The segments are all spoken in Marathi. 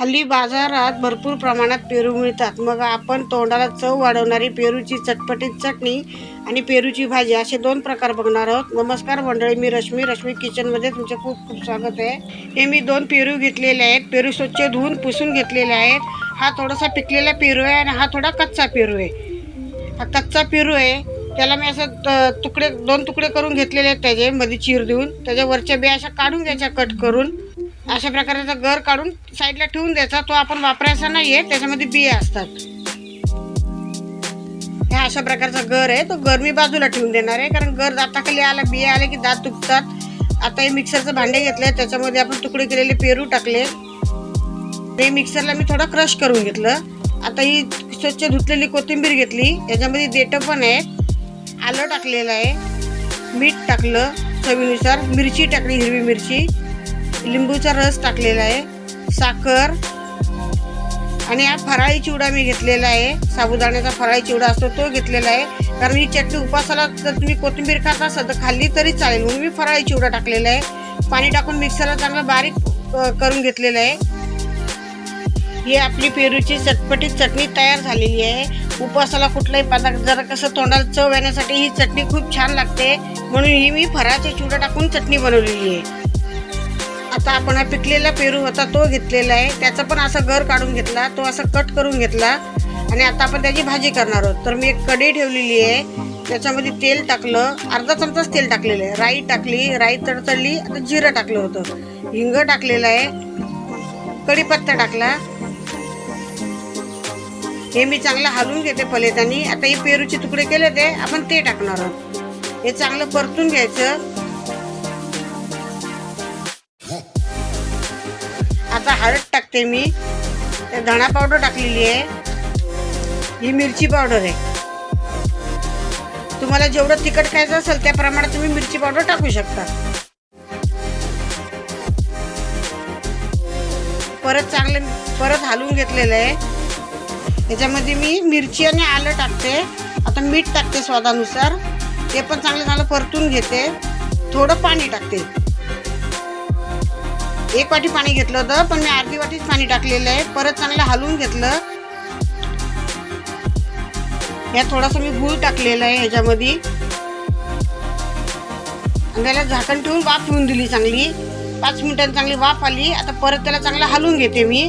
हल्ली बाजारात भरपूर प्रमाणात पेरू मिळतात. मग आपण तोंडाला चव वाढवणारी पेरूची चटपटीत चटणी आणि पेरूची भाजी असे दोन प्रकार बघणार आहोत. नमस्कार मंडळी मी रश्मी. रश्मी किचनमध्ये तुमचं खूप खूप स्वागत आहे. हे मी दोन पेरू घेतलेले आहेत. पेरू स्वच्छ धुवून पुसून घेतलेले आहेत. हा थोडासा पिकलेला पेरू आहे आणि हा थोडा कच्चा पेरू आहे. हा कच्चा पेरू आहे. त्याला मी असं त- तुकडे दोन तुकडे करून घेतलेले आहेत त्याचे. मध्ये चीर देऊन. त्याच्या वरच्या बिया अशा काढून घ्यायच्या कट करून. अशा प्रकारचा गर काढून साईडला ठेवून द्यायचा. तो आपण वापरायचा नाहीये त्याच्यामध्ये बिया असतात. ह्या अशा प्रकारचा गर आहे. तो गर मी बाजूला ठेवून देणार आहे. कारण गर दाताखाली आला बिया आले की दात दुखतात. आता हे मिक्सरचं भांडे घेतलंय त्याच्यामध्ये आपण तुकडे केलेले पेरू टाकले. हे मिक्सरला मी थोडा क्रश करून घेतलं. आता ही स्वच्छ धुतलेली कोथिंबीर घेतली. याच्यामध्ये देठं पण आहेत आलं टाकलेलं आहे. मीठ टाकलं चवीनुसार. मिरची टाकली हिरवी मिरची. लिंबूचा रस टाकलेला आहे साखर आणि हा फराळी चिवडा मी घेतलेला आहे. साबुदाण्याचा फराळी चिवडा असतो तो घेतलेला आहे. कारण ही चटणी उपासाला जर तुम्ही कोथिंबीर खात असाल तर खाल्ली तरी चालेल. म्हणून मी फराळी चिवडा टाकलेला आहे. पाणी टाकून मिक्सरला चांगला बारीक करून घेतलेलं आहे. ही आपली पेरूची चटपटीत चटणी तयार झालेली आहे. उपवासाला कुठलाही पदार्थ जरा कसं तोंडाला चव येण्यासाठी ही चटणी खूप छान लागते. म्हणून ही मी फराळाचे चिवडा टाकून चटणी बनवलेली आहे. आता आपण हा पिकलेला पेरू होता तो घेतलेला आहे. त्याचा पण असा घर काढून घेतला तो असा कट करून घेतला. आणि आता आपण त्याची भाजी करणार आहोत. तर मी एक कढई ठेवलेली आहे. त्याच्यामध्ये तेल टाकलं. अर्धा चमचाच तेल टाकलेलं आहे. राई टाकली राई तडतडली आता जिरं टाकलं होतं. हिंग टाकलेलं आहे. कढीपत्ता टाकला. हे मी चांगलं हलवून घेते पलेतानी आता हे पेरूचे तुकडे केले ते आपण ते टाकणार आहोत. हे चांगलं परतून घ्यायचं. हळद टाकते मी. ते धणा पावडर टाकलेली आहे. ही मिरची पावडर आहे. तुम्हाला जेवढं तिखट खायचं असेल त्या प्रमाणात तुम्ही मिरची पावडर टाकू शकता. परत चांगले परत हलवून घेतलेलं आहे. याच्यामध्ये मी मिरची आणि आलं टाकते. आता मीठ टाकते स्वादानुसार. ते पण चांगलं चांगलं परतून घेते. थोडं पाणी टाकते. एक वाटी पाणी घेतलं होतं पण मी अर्धी वाटीच पाणी टाकलेलं आहे. परत चांगलं हलवून घेतलं. या थोडासा मी गूळ टाकलेला आहे ह्याच्यामध्ये. आणि त्याला झाकण ठेवून वाफ ठेवून दिली चांगली. पाच मिनिटांनी चांगली वाफ आली. आता परत त्याला चांगला हलवून घेते मी.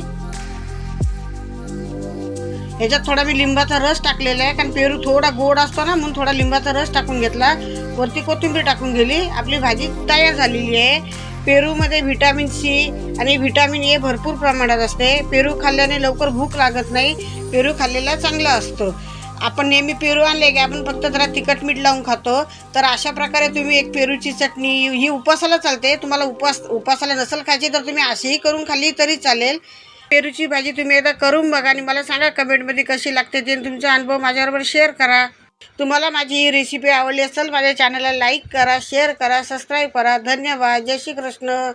ह्याच्यात थोडा मी लिंबाचा रस टाकलेला आहे कारण पेरू थोडा गोड असतो ना म्हणून थोडा लिंबाचा रस टाकून घेतला. वरती कोथिंबीर टाकून गेली. आपली भाजी तयार झालेली आहे. पेरूमध्ये व्हिटॅमिन सी आणि व्हिटॅमिन ए भरपूर प्रमाणात असते. पेरू खाल्ल्याने लवकर भूक लागत नाही. पेरू खाल्लेला चांगला असतो. आपण नेहमी पेरू आणले की आपण फक्त जरा तिखट मीठ लावून खातो. तर अशा प्रकारे तुम्ही एक पेरूची चटणी ही उपासाला चालते. तुम्हाला उपास उपासाला नसेल खायची तर तुम्ही अशीही करून खाल्ली तरी चालेल. पेरूची भाजी तुम्ही एकदा करून बघा आणि मला सांगा कमेंटमध्ये कशी लागते ते तुमचा अनुभव माझ्याबरोबर शेअर करा. तुम्हाला माझी ही रेसिपी आवडली असेल माझ्या चॅनलला लाईक करा शेअर करा सबस्क्राईब करा. धन्यवाद. जय श्री कृष्ण